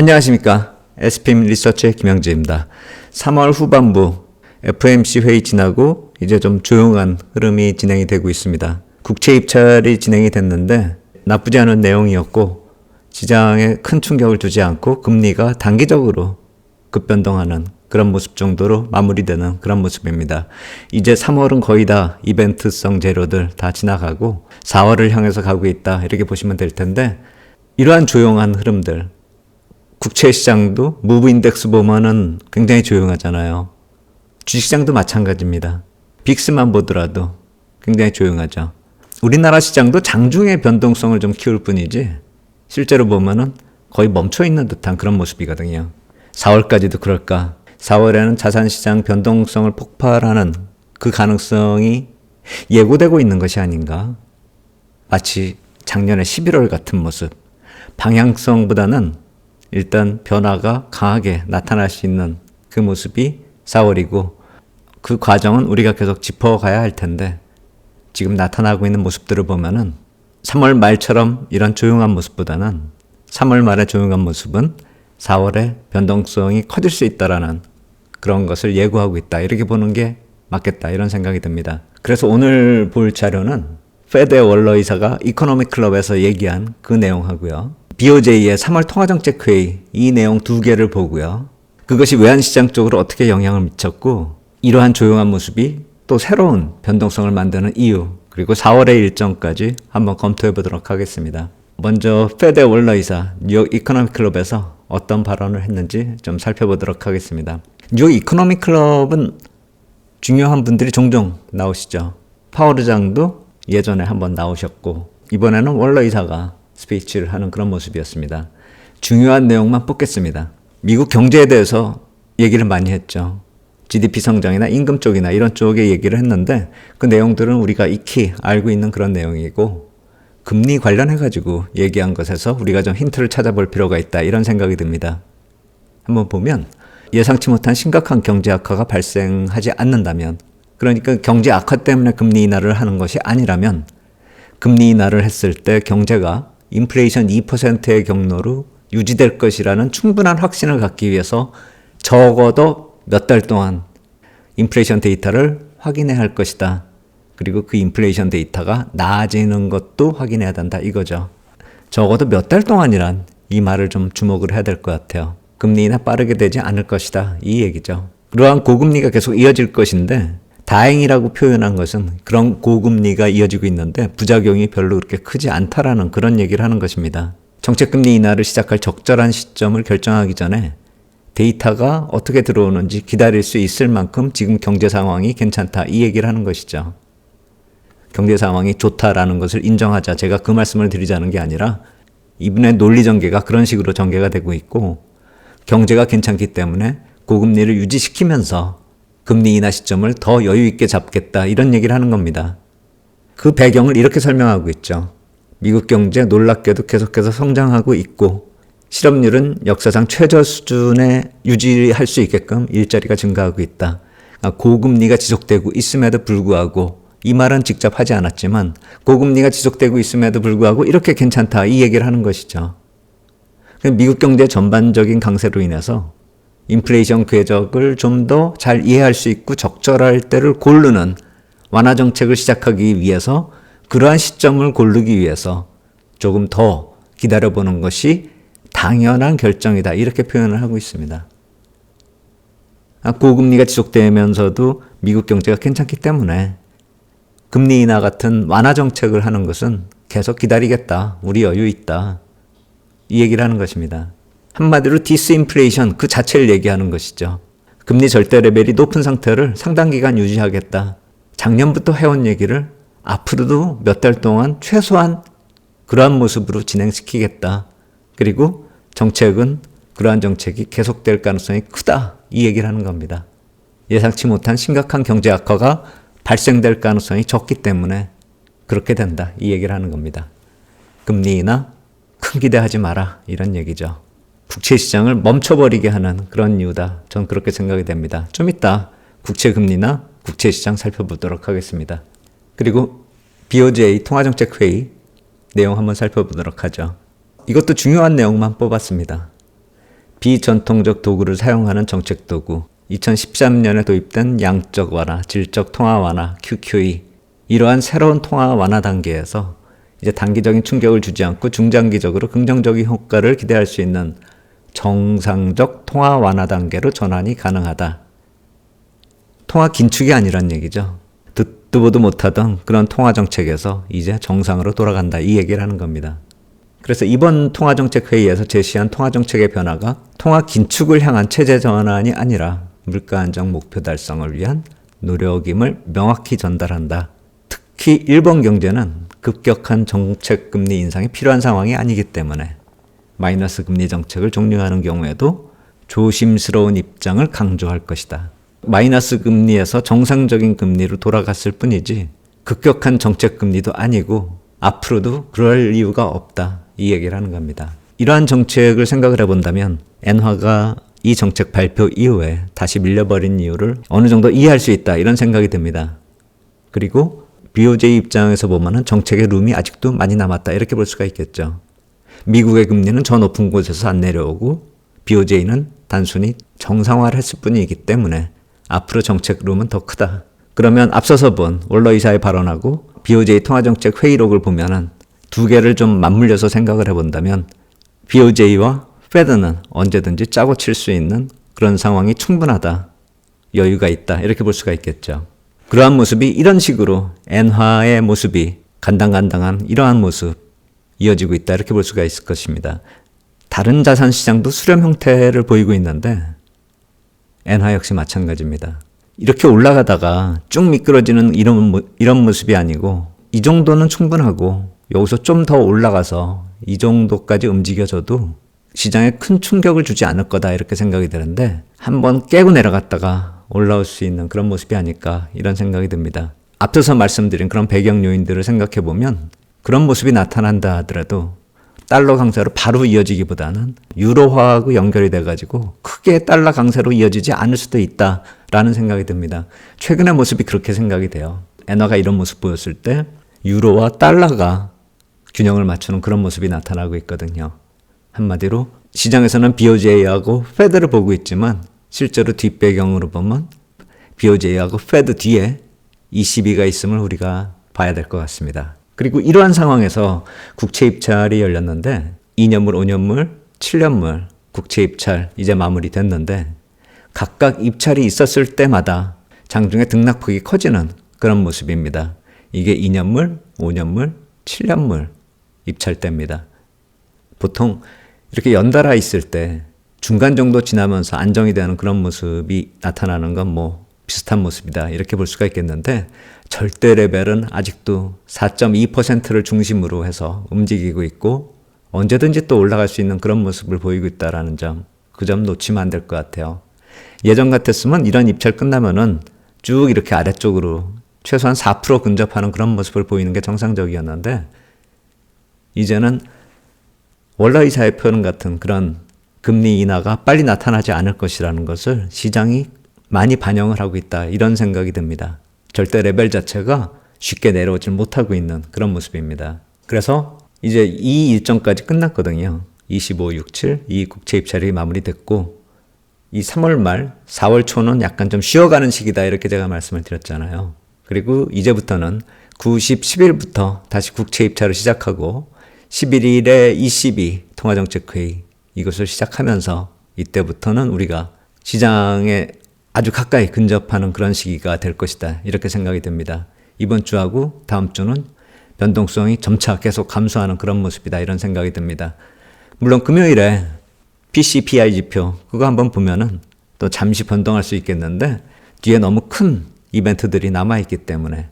안녕하십니까. SPM 리서치의 김영재입니다. 3월 후반부 FMC 회의 지나고 이제 좀 조용한 흐름이 진행이 되고 있습니다. 국채 입찰이 진행이 됐는데 나쁘지 않은 내용이었고 시장에 큰 충격을 주지 않고 금리가 단기적으로 급변동하는 그런 모습 정도로 마무리되는 그런 모습입니다. 이제 3월은 거의 다 이벤트성 재료들 다 지나가고 4월을 향해서 가고 있다 이렇게 보시면 될 텐데 이러한 조용한 흐름들 국채 시장도 무브 인덱스 보면은 굉장히 조용하잖아요. 주식시장도 마찬가지입니다. 빅스만 보더라도 굉장히 조용하죠. 우리나라 시장도 장중에 변동성을 좀 키울 뿐이지 실제로 보면은 거의 멈춰 있는 듯한 그런 모습이거든요. 4월까지도 그럴까? 4월에는 자산 시장 변동성을 폭발하는 그 가능성이 예고되고 있는 것이 아닌가? 마치 작년에 11월 같은 모습. 방향성보다는 일단 변화가 강하게 나타날 수 있는 그 모습이 4월이고 그 과정은 우리가 계속 짚어가야 할 텐데 지금 나타나고 있는 모습들을 보면은 3월 말처럼 이런 조용한 모습보다는 3월 말의 조용한 모습은 4월에 변동성이 커질 수 있다라는 그런 것을 예고하고 있다. 이렇게 보는 게 맞겠다. 이런 생각이 듭니다. 그래서 오늘 볼 자료는 페드의 월러 이사가 이코노미 클럽에서 얘기한 그 내용하고요. BOJ의 3월 통화정책회의 이 내용 두 개를 보고요. 그것이 외환시장 쪽으로 어떻게 영향을 미쳤고 이러한 조용한 모습이 또 새로운 변동성을 만드는 이유 그리고 4월의 일정까지 한번 검토해 보도록 하겠습니다. 먼저 페드 월러 이사 뉴욕 이코노미 클럽에서 어떤 발언을 했는지 좀 살펴보도록 하겠습니다. 뉴욕 이코노미 클럽은 중요한 분들이 종종 나오시죠. 파월 의장도 예전에 한번 나오셨고 이번에는 월러 이사가 스피치를 하는 그런 모습이었습니다. 중요한 내용만 뽑겠습니다. 미국 경제에 대해서 얘기를 많이 했죠. GDP 성장이나 임금 쪽이나 이런 쪽에 얘기를 했는데 그 내용들은 우리가 익히 알고 있는 그런 내용이고 금리 관련해 가지고 얘기한 것에서 우리가 좀 힌트를 찾아볼 필요가 있다 이런 생각이 듭니다. 한번 보면 예상치 못한 심각한 경제 악화가 발생하지 않는다면 그러니까 경제 악화 때문에 금리 인하를 하는 것이 아니라면 금리 인하를 했을 때 경제가 인플레이션 2%의 경로로 유지될 것이라는 충분한 확신을 갖기 위해서 적어도 몇 달 동안 인플레이션 데이터를 확인해야 할 것이다. 그리고 그 인플레이션 데이터가 나아지는 것도 확인해야 된다. 이거죠. 적어도 몇 달 동안이란 이 말을 좀 주목을 해야 될 것 같아요. 금리 인하 빠르게 되지 않을 것이다. 이 얘기죠. 그러한 고금리가 계속 이어질 것인데 다행이라고 표현한 것은 그런 고금리가 이어지고 있는데 부작용이 별로 그렇게 크지 않다라는 그런 얘기를 하는 것입니다. 정책금리 인하를 시작할 적절한 시점을 결정하기 전에 데이터가 어떻게 들어오는지 기다릴 수 있을 만큼 지금 경제 상황이 괜찮다 이 얘기를 하는 것이죠. 경제 상황이 좋다라는 것을 인정하자 제가 그 말씀을 드리자는 게 아니라 이분의 논리 전개가 그런 식으로 전개가 되고 있고 경제가 괜찮기 때문에 고금리를 유지시키면서 금리 인하 시점을 더 여유 있게 잡겠다 이런 얘기를 하는 겁니다. 그 배경을 이렇게 설명하고 있죠. 미국 경제 놀랍게도 계속해서 성장하고 있고 실업률은 역사상 최저 수준에 유지할 수 있게끔 일자리가 증가하고 있다. 아, 고금리가 지속되고 있음에도 불구하고 이 말은 직접 하지 않았지만 고금리가 지속되고 있음에도 불구하고 이렇게 괜찮다 이 얘기를 하는 것이죠. 미국 경제 전반적인 강세로 인해서 인플레이션 궤적을 좀 더 잘 이해할 수 있고 적절할 때를 고르는 완화 정책을 시작하기 위해서 그러한 시점을 고르기 위해서 조금 더 기다려보는 것이 당연한 결정이다. 이렇게 표현을 하고 있습니다. 아, 고금리가 지속되면서도 미국 경제가 괜찮기 때문에 금리 인하 같은 완화 정책을 하는 것은 계속 기다리겠다. 우리 여유 있다. 이 얘기를 하는 것입니다. 한마디로 디스인플레이션 그 자체를 얘기하는 것이죠. 금리 절대 레벨이 높은 상태를 상당 기간 유지하겠다. 작년부터 해온 얘기를 앞으로도 몇 달 동안 최소한 그러한 모습으로 진행시키겠다. 그리고 정책은 그러한 정책이 계속될 가능성이 크다. 이 얘기를 하는 겁니다. 예상치 못한 심각한 경제 악화가 발생될 가능성이 적기 때문에 그렇게 된다. 이 얘기를 하는 겁니다. 금리 인하 큰 기대하지 마라. 이런 얘기죠. 국채 시장을 멈춰버리게 하는 그런 이유다. 전 그렇게 생각이 됩니다. 좀 이따 국채 금리나 국채 시장 살펴보도록 하겠습니다. 그리고 BOJ 통화정책 회의 내용 한번 살펴보도록 하죠. 이것도 중요한 내용만 뽑았습니다. 비전통적 도구를 사용하는 정책 도구, 2013년에 도입된 양적 완화, 질적 통화 완화, QQE 이러한 새로운 통화 완화 단계에서 이제 단기적인 충격을 주지 않고 중장기적으로 긍정적인 효과를 기대할 수 있는 정상적 통화 완화 단계로 전환이 가능하다. 통화 긴축이 아니란 얘기죠. 듣도 보도 못하던 그런 통화 정책에서 이제 정상으로 돌아간다. 이 얘기를 하는 겁니다. 그래서 이번 통화 정책 회의에서 제시한 통화 정책의 변화가 통화 긴축을 향한 체제 전환이 아니라 물가 안정 목표 달성을 위한 노력임을 명확히 전달한다. 특히 일본 경제는 급격한 정책 금리 인상이 필요한 상황이 아니기 때문에 마이너스 금리 정책을 종료하는 경우에도 조심스러운 입장을 강조할 것이다. 마이너스 금리에서 정상적인 금리로 돌아갔을 뿐이지 급격한 정책 금리도 아니고 앞으로도 그럴 이유가 없다. 이 얘기를 하는 겁니다. 이러한 정책을 생각을 해본다면 엔화가 이 정책 발표 이후에 다시 밀려버린 이유를 어느 정도 이해할 수 있다. 이런 생각이 듭니다. 그리고 BOJ 입장에서 보면은 정책의 룸이 아직도 많이 남았다. 이렇게 볼 수가 있겠죠. 미국의 금리는 저 높은 곳에서 안 내려오고 BOJ는 단순히 정상화를 했을 뿐이기 때문에 앞으로 정책 룸은 더 크다. 그러면 앞서서 본 월러 이사의 발언하고 BOJ 통화정책 회의록을 보면은 두 개를 좀 맞물려서 생각을 해본다면 BOJ와 페드는 언제든지 짜고 칠 수 있는 그런 상황이 충분하다. 여유가 있다. 이렇게 볼 수가 있겠죠. 그러한 모습이 이런 식으로 엔화의 모습이 간당간당한 이러한 모습 이어지고 있다. 이렇게 볼 수가 있을 것입니다. 다른 자산 시장도 수렴 형태를 보이고 있는데 엔화 역시 마찬가지입니다. 이렇게 올라가다가 쭉 미끄러지는 이런, 이런 모습이 아니고 이 정도는 충분하고 여기서 좀 더 올라가서 이 정도까지 움직여져도 시장에 큰 충격을 주지 않을 거다 이렇게 생각이 드는데 한번 깨고 내려갔다가 올라올 수 있는 그런 모습이 아닐까 이런 생각이 듭니다. 앞서서 말씀드린 그런 배경 요인들을 생각해 보면 그런 모습이 나타난다 하더라도 달러 강세로 바로 이어지기보다는 유로화하고 연결이 돼가지고 크게 달러 강세로 이어지지 않을 수도 있다라는 생각이 듭니다. 최근의 모습이 그렇게 생각이 돼요. 엔화가 이런 모습 보였을 때 유로와 달러가 균형을 맞추는 그런 모습이 나타나고 있거든요. 한마디로 시장에서는 BOJ하고 페드를 보고 있지만 실제로 뒷배경으로 보면 BOJ하고 페드 뒤에 ECB가 있음을 우리가 봐야 될 것 같습니다. 그리고 이러한 상황에서 국채 입찰이 열렸는데 2년물, 5년물, 7년물 국채 입찰 이제 마무리됐는데 각각 입찰이 있었을 때마다 장중에 등락폭이 커지는 그런 모습입니다. 이게 2년물, 5년물, 7년물 입찰 때입니다. 보통 이렇게 연달아 있을 때 중간 정도 지나면서 안정이 되는 그런 모습이 나타나는 건 뭐 비슷한 모습이다. 이렇게 볼 수가 있겠는데 절대 레벨은 아직도 4.2%를 중심으로 해서 움직이고 있고 언제든지 또 올라갈 수 있는 그런 모습을 보이고 있다라는 점, 그 점 놓치면 안 될 것 같아요. 예전 같았으면 이런 입찰 끝나면은 쭉 이렇게 아래쪽으로 최소한 4% 근접하는 그런 모습을 보이는 게 정상적이었는데 이제는 원라이사의 표현 같은 그런 금리 인하가 빨리 나타나지 않을 것이라는 것을 시장이 많이 반영을 하고 있다. 이런 생각이 듭니다. 절대 레벨 자체가 쉽게 내려오지 못하고 있는 그런 모습입니다. 그래서 이제 이 일정까지 끝났거든요. 25, 67, 이 국채 입찰이 마무리됐고, 이 3월 말, 4월 초는 약간 좀 쉬어가는 시기다. 이렇게 제가 말씀을 드렸잖아요. 그리고 이제부터는 90, 10일부터 다시 국채 입찰을 시작하고, 11일에 ECB 통화정책회의 이것을 시작하면서 이때부터는 우리가 시장에 아주 가까이 근접하는 그런 시기가 될 것이다. 이렇게 생각이 됩니다. 이번 주하고 다음 주는 변동성이 점차 계속 감소하는 그런 모습이다. 이런 생각이 듭니다. 물론 금요일에 PCPI 지표 그거 한번 보면은 또 잠시 변동할 수 있겠는데 뒤에 너무 큰 이벤트들이 남아있기 때문에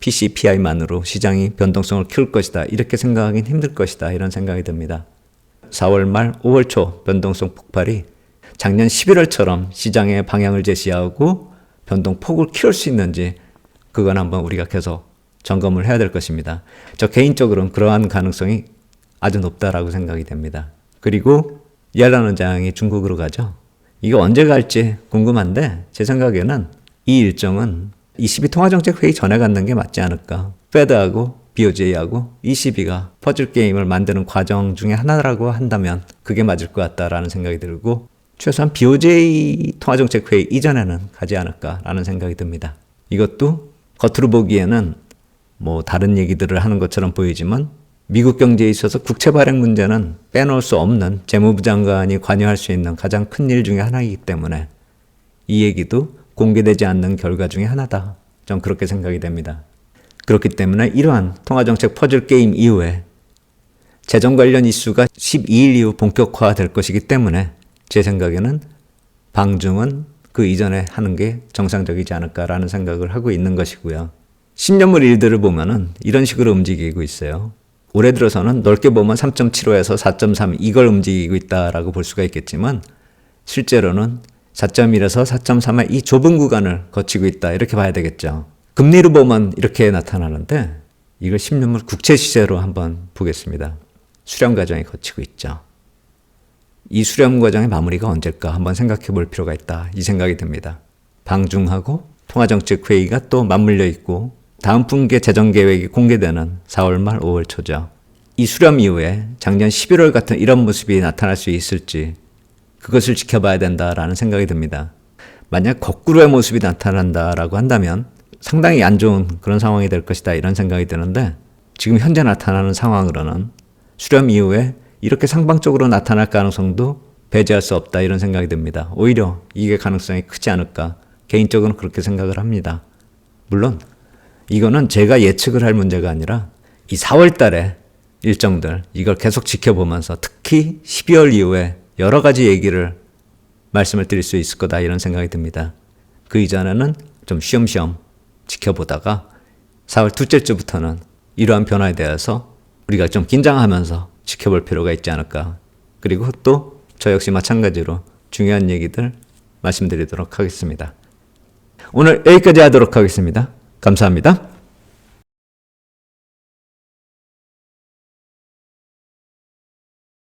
PCPI만으로 시장이 변동성을 키울 것이다. 이렇게 생각하기는 힘들 것이다. 이런 생각이 듭니다. 4월 말 5월 초 변동성 폭발이 작년 11월처럼 시장의 방향을 제시하고 변동폭을 키울 수 있는지 그건 한번 우리가 계속 점검을 해야 될 것입니다. 저 개인적으로는 그러한 가능성이 아주 높다라고 생각이 됩니다. 그리고 옐런 원장이 중국으로 가죠. 이거 언제 갈지 궁금한데 제 생각에는 이 일정은 22 통화정책 회의 전에 갖는 게 맞지 않을까. 페드하고 BOJ하고 ECB가 퍼즐 게임을 만드는 과정 중에 하나라고 한다면 그게 맞을 것 같다라는 생각이 들고 최소한 BOJ 통화정책회의 이전에는 가지 않을까라는 생각이 듭니다. 이것도 겉으로 보기에는 뭐 다른 얘기들을 하는 것처럼 보이지만 미국 경제에 있어서 국채 발행 문제는 빼놓을 수 없는 재무부 장관이 관여할 수 있는 가장 큰 일 중에 하나이기 때문에 이 얘기도 공개되지 않는 결과 중에 하나다. 전 그렇게 생각이 됩니다. 그렇기 때문에 이러한 통화정책 퍼즐 게임 이후에 재정 관련 이슈가 12일 이후 본격화될 것이기 때문에 제 생각에는 방중은 그 이전에 하는 게 정상적이지 않을까라는 생각을 하고 있는 것이고요. 10년물 일들을 보면은 이런 식으로 움직이고 있어요. 올해 들어서는 넓게 보면 3.75에서 4.3 이걸 움직이고 있다라고 볼 수가 있겠지만 실제로는 4.1에서 4.3의 이 좁은 구간을 거치고 있다 이렇게 봐야 되겠죠. 금리로 보면 이렇게 나타나는데 이걸 10년물 국채 시세로 한번 보겠습니다. 수렴 과정이 거치고 있죠. 이 수렴 과정의 마무리가 언제일까 한번 생각해 볼 필요가 있다. 이 생각이 듭니다. 방중하고 통화정책 회의가 또 맞물려 있고 다음 분기 재정 계획이 공개되는 4월 말 5월 초죠. 이 수렴 이후에 작년 11월 같은 이런 모습이 나타날 수 있을지 그것을 지켜봐야 된다라는 생각이 듭니다. 만약 거꾸로의 모습이 나타난다라고 한다면 상당히 안 좋은 그런 상황이 될 것이다 이런 생각이 드는데 지금 현재 나타나는 상황으로는 수렴 이후에 이렇게 상방적으로 나타날 가능성도 배제할 수 없다 이런 생각이 듭니다. 오히려 이게 가능성이 크지 않을까 개인적으로는 그렇게 생각을 합니다. 물론 이거는 제가 예측을 할 문제가 아니라 이 4월 달에 일정들 이걸 계속 지켜보면서 특히 12월 이후에 여러 가지 얘기를 말씀을 드릴 수 있을 거다 이런 생각이 듭니다. 그 이전에는 좀 쉬엄쉬엄 지켜보다가 4월 둘째 주부터는 이러한 변화에 대해서 우리가 좀 긴장하면서 지켜볼 필요가 있지 않을까. 그리고 또 저 역시 마찬가지로 중요한 얘기들 말씀드리도록 하겠습니다. 오늘 여기까지 하도록 하겠습니다. 감사합니다.